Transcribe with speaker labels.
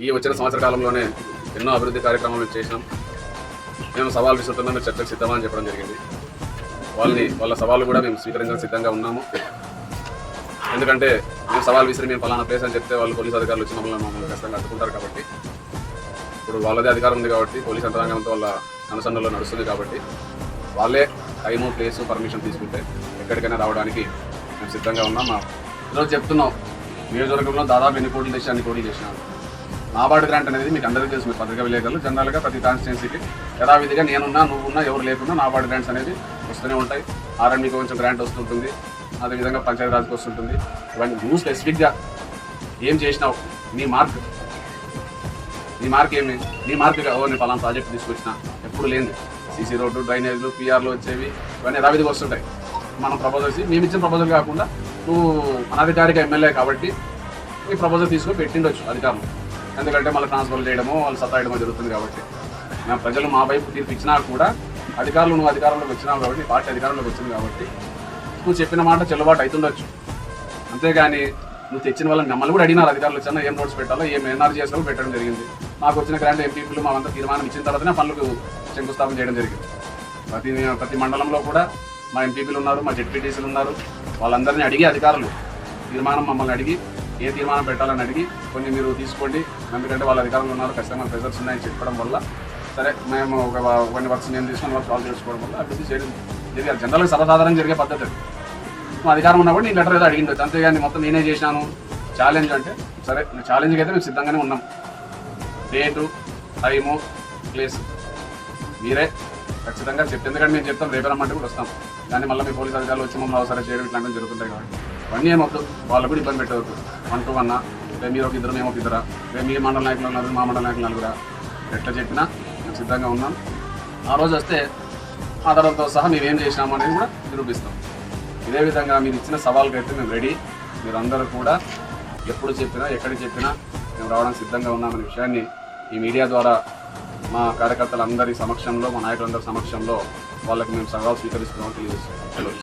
Speaker 1: ఈ వచ్చిన సంవత్సర కాలంలోనే ఎన్నో అభివృద్ధి కార్యక్రమాలు చేసినాం మేము సవాల్ విసురుతున్నాం మీరు చర్చకు సిద్ధమా అని చెప్పడం జరిగింది. వాళ్ళని వాళ్ళ సవాళ్ళు కూడా మేము స్వీకరించడానికి సిద్ధంగా ఉన్నాము. ఎందుకంటే మేము సవాల్ విసిరి మేము ఫలానా ప్లేస్ అని చెప్తే వాళ్ళు పోలీస్ అధికారులు వచ్చి మమ్మల్ని మమ్మల్ని ఖచ్చితంగా అడ్డుకుంటారు కాబట్టి. ఇప్పుడు వాళ్ళదే అధికారం ఉంది కాబట్టి పోలీస్ యంత్రాంగంతో వాళ్ళ అనుసంధానంలో నడుస్తుంది కాబట్టి వాళ్ళే టైము ప్లేస్ పర్మిషన్ తీసుకుంటే ఎక్కడికైనా రావడానికి మేము సిద్ధంగా ఉన్నాం. మా ఈరోజు చెప్తున్నాం. నియోజకవర్గంలో దాదాపు ఎన్ని కోట్లు తెచ్చి అన్ని కోట్లు చేసినాం. నాబార్డు గ్రాంట్ అనేది మీకు అందరికీ తెలుసు. మీరు పత్రికా విలేకరులు జనరల్గా ప్రతి కాన్స్టిట్యున్సీకి యథావిధిగా నేనున్నా నువ్వున్నా ఎవరు లేకున్నా నాబార్డు గ్రాంట్స్ అనేది వస్తూనే ఉంటాయి. ఆర్ఎండ్కి కొంచెం గ్రాంట్ వస్తుంటుంది. అదేవిధంగా పంచాయతీరాజ్కి వస్తుంటుంది. ఇవన్నీ నువ్వు స్పెసిఫిక్గా ఏం చేసినావు? నీ మార్క్ నీ మార్క్ ఏమి? నీ మార్క్గా ఓ నేను పలానా ప్రాజెక్ట్ తీసుకొచ్చిన ఎప్పుడు లేనిది. సీసీ రోడ్డు డ్రైనేజ్లు పీఆర్లు వచ్చేవి ఇవన్నీ యథావిధిగా వస్తుంటాయి. మనం ప్రపోజల్స్ మేము ఇచ్చిన ప్రపోజల్ కాకుండా నువ్వు అనధికారిక ఎమ్మెల్యే కాబట్టి ఈ ప్రపోజల్ తీసుకొని పెట్టిండొచ్చు అధికారులు. ఎందుకంటే మళ్ళీ ట్రాన్స్ఫర్ చేయడము వాళ్ళు సతాయడమో జరుగుతుంది కాబట్టి. మేము ప్రజలు మా వైపు తీర్పు ఇచ్చినా కూడా అధికారులు నువ్వు అధికారంలోకి వచ్చినావు కాబట్టి పార్టీ అధికారంలోకి వచ్చింది కాబట్టి నువ్వు చెప్పిన మాట చెల్లుబాటు అవుతుండొచ్చు అంతేగాని నువ్వు తెచ్చిన వాళ్ళని మమ్మల్ని కూడా అడిగినారు అధికారులు వచ్చినా ఏం నోట్స్ పెట్టాలో ఏం ఎన్ఆర్ పెట్టడం జరిగింది. మాకు వచ్చిన గ్రాండ్ ఎంపీలు మామంతా తీర్మానం ఇచ్చిన తర్వాతనే పనులకు శంకుస్థాపన చేయడం జరిగింది. ప్రతి ప్రతి మండలంలో కూడా మా ఎంపీపీలు ఉన్నారు మా జెడ్పీటీసీలు ఉన్నారు. వాళ్ళందరినీ అడిగి అధికారులు తీర్మానం మమ్మల్ని అడిగి ఏ తీర్మానం పెట్టాలని అడిగి కొన్ని మీరు తీసుకోండి. ఎందుకంటే వాళ్ళ అధికారంలో ఉన్నారు ఖచ్చితంగా ప్రెజర్స్ ఉన్నాయని చెప్పడం వల్ల. సరే మేము ఒక కొన్ని వర్క్స్ నేను తీసుకుని వాళ్ళు సాల్వ్ చేసుకోవడం వల్ల అభివృద్ధి చేయడం జరిగారు జనరల్గా సర్వసాధారణం జరిగే పద్ధతి మా అధికారం ఉన్నప్పుడు నేను లెటర్ ఏదో అడిగిండొచ్చు అంతేగాని మొత్తం నేనే చేశాను. ఛాలెంజ్ అంటే సరే ఛాలెంజ్కి అయితే మేము సిద్ధంగానే ఉన్నాం. డేటు టైము ప్లేస్ మీరే ఖచ్చితంగా చెప్తే. ఎందుకంటే మేము చెప్తాం రేపు రమ్మంటే కూడా వస్తాం. కానీ మళ్ళీ మీ పోలీస్ అధికారులు వచ్చి మమ్మల్ని అవసరం చేయడం ఇట్లాంటివి జరుగుతుంటాయి కాబట్టి. ఇవన్నీ ఏమొద్దు వాళ్ళు కూడా ఇబ్బంది పెట్టవద్దు వన్ టు వన్నా. రేపు మీరు ఒక ఇద్దరు మేము ఒక ఇద్దరా. రేపు మీ మండల నాయకులు ఉన్నారు మా మండల నాయకులు నలుగురా. ఎట్లా చెప్పినా మేము సిద్ధంగా ఉన్నాం. ఆ రోజు వస్తే ఆధారంతో సహా మేము ఏం చేసినాము అనేది కూడా నిరూపిస్తాం. ఇదే విధంగా మీరు ఇచ్చిన సవాల్కి అయితే మేము రెడీ. మీరందరూ కూడా ఎప్పుడు చెప్పినా ఎక్కడ చెప్పినా మేము రావడానికి సిద్ధంగా ఉన్నామనే విషయాన్ని ఈ మీడియా ద్వారా మా కార్యకర్తలందరి సమక్షంలో మా నాయకులందరి సమక్షంలో వాళ్ళకి మేము సవాల్ స్వీకరిస్తున్నామని తెలియజేస్తున్నాం.